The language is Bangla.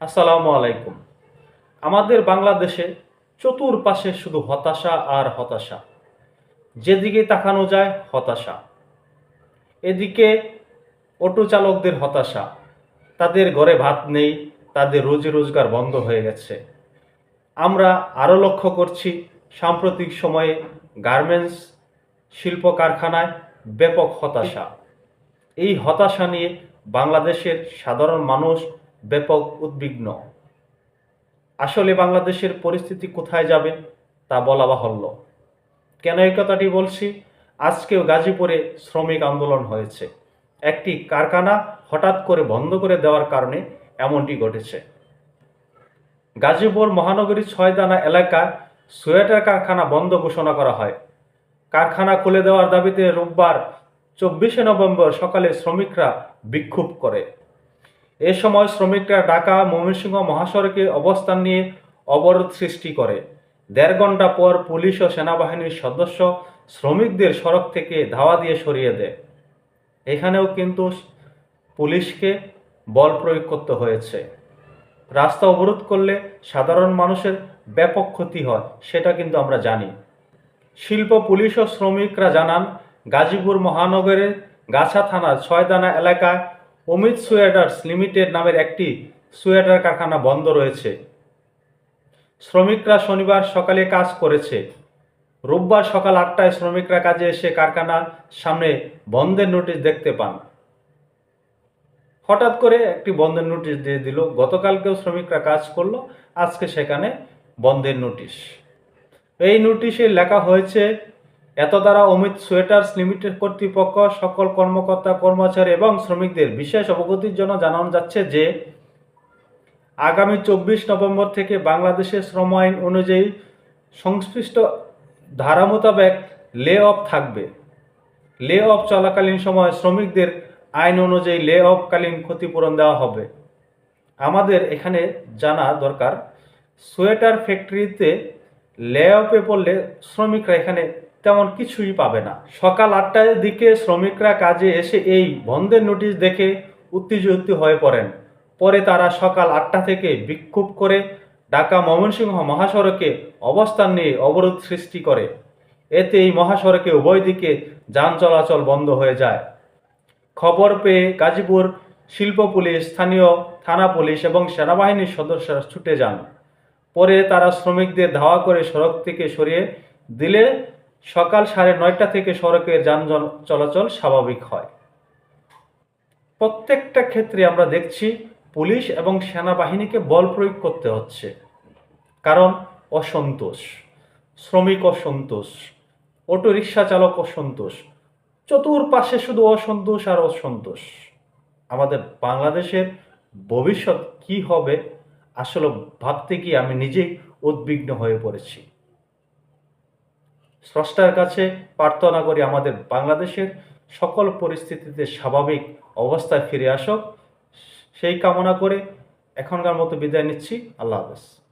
আসসালামু আলাইকুম। আমাদের বাংলাদেশে চতুর্পাশে শুধু হতাশা আর হতাশা। যেদিকে তাকানো যায়, হতাশা। এদিকে অটো চালকদের হতাশা। তাদের ঘরে ভাত নেই, তাদের রোজি রোজগার বন্ধ হয়ে গেছে। আমরা আরও লক্ষ্য করছি, সাম্প্রতিক সময়ে গার্মেন্টস শিল্প কারখানায় ব্যাপক হতাশা। এই হতাশা নিয়ে বাংলাদেশের সাধারণ মানুষ ব্যাপক উদ্বিগ্ন। আসলে বাংলাদেশের পরিস্থিতি কোথায় যাবে তা বলা বাহুল্য। কেন এই কথাটি বলছি? আজকেও গাজীপুরে শ্রমিক আন্দোলন হয়েছে। একটি কারখানা হঠাৎ করে বন্ধ করে দেওয়ার কারণে এমনটি ঘটেছে। গাজীপুর মহানগরীর ছয়দানা এলাকায় সোয়েটার কারখানা বন্ধ ঘোষণা করা হয়। কারখানা খুলে দেওয়ার দাবিতে রোববার চব্বিশে নভেম্বর সকালে শ্রমিকরা বিক্ষোভ করে। এ সময় শ্রমিকরা ঢাকা, ময়মনসিংহ মহাসড়কে অবস্থান নিয়ে অবরোধ সৃষ্টি করে। দেড় ঘণ্টা পর পুলিশ ও সেনাবাহিনীর সদস্য শ্রমিকদের সড়ক থেকে ধাওয়া দিয়ে সরিয়ে দেয়। এখানেও কিন্তু পুলিশকে বল প্রয়োগ করতে হয়েছে। রাস্তা অবরোধ করলে সাধারণ মানুষের ব্যাপক ক্ষতি হয়, সেটা কিন্তু আমরা জানি। শিল্প পুলিশ ও শ্রমিকরা জানান, গাজীপুর মহানগরের গাছা থানার ছয়দানা এলাকায় অমিত সুয়েটার্স লিমিটেড নামের একটি সুয়েটার কারখানা বন্ধ রয়েছে। শ্রমিকরা শনিবার সকালে কাজ করেছে। রোববার সকাল আটটায় শ্রমিকরা কাজে এসে কারখানার সামনে বন্ধের নোটিশ দেখতে পান। হঠাৎ করে একটি বন্ধের নোটিশ দিয়ে দিল, গতকালকেও শ্রমিকরা কাজ করল, আজকে সেখানে বন্ধের নোটিশ। এই নোটিশে লেখা হয়েছে এত দ্বারা অমিত সোয়েটার্স লিমিটেড কর্তৃপক্ষ সকল কর্মকর্তা, কর্মচারী এবং শ্রমিকদের বিশেষ অবগতির জন্য জানানো যাচ্ছে যে, আগামী চব্বিশ নভেম্বর থেকে বাংলাদেশের শ্রম আইন অনুযায়ী সংশ্লিষ্ট ধারা মোতাবেক লে অফ থাকবে। লে অফ চলাকালীন সময় শ্রমিকদের আইন অনুযায়ী লে অফকালীন ক্ষতিপূরণ দেওয়া হবে। আমাদের এখানে জানা দরকার, সোয়েটার ফ্যাক্টরিতে লে অফে পড়লে শ্রমিকরা এখানে তেমন কিছুই পাবে না। সকাল আটটার দিকে শ্রমিকরা কাজে এসে এই বন্ধের নোটিশ দেখে উত্তেজিত হয়ে পড়েন। পরে তারা সকাল আটটা থেকে বিক্ষোভ করে ঢাকা ময়মনসিংহ মহাসড়কে অবস্থান নিয়ে অবরোধ সৃষ্টি করে। এতে এই মহাসড়কে উভয় দিকে যান চলাচল বন্ধ হয়ে যায়। খবর পেয়ে গাজীপুর শিল্প পুলিশ, স্থানীয় থানা পুলিশ এবং সেনাবাহিনীর সদস্যরা ছুটে যান। পরে তারা শ্রমিকদের ধাওয়া করে সড়ক থেকে সরিয়ে দিলে সকাল সাড়ে নয়টা থেকে সড়কের যানজন চলাচল স্বাভাবিক হয়। প্রত্যেকটা ক্ষেত্রে আমরা দেখছি পুলিশ এবং সেনাবাহিনীকে বল প্রয়োগ করতে হচ্ছে। কারণ অসন্তোষ, শ্রমিক অসন্তোষ অটো রিক্সা চালক অসন্তোষ, চতুর্পাশে শুধু অসন্তোষ আর অসন্তোষ। আমাদের বাংলাদেশের ভবিষ্যৎ কি হবে আসলে ভাবতে গিয়ে আমি নিজেই উদ্বিগ্ন হয়ে পড়েছি। স্রষ্টার কাছে প্রার্থনা করি আমাদের বাংলাদেশের সকল পরিস্থিতিতে স্বাভাবিক অবস্থায় ফিরে আসক। সেই কামনা করে এখনকার মতো বিদায় নিচ্ছি। আল্লাহ হাফেজ।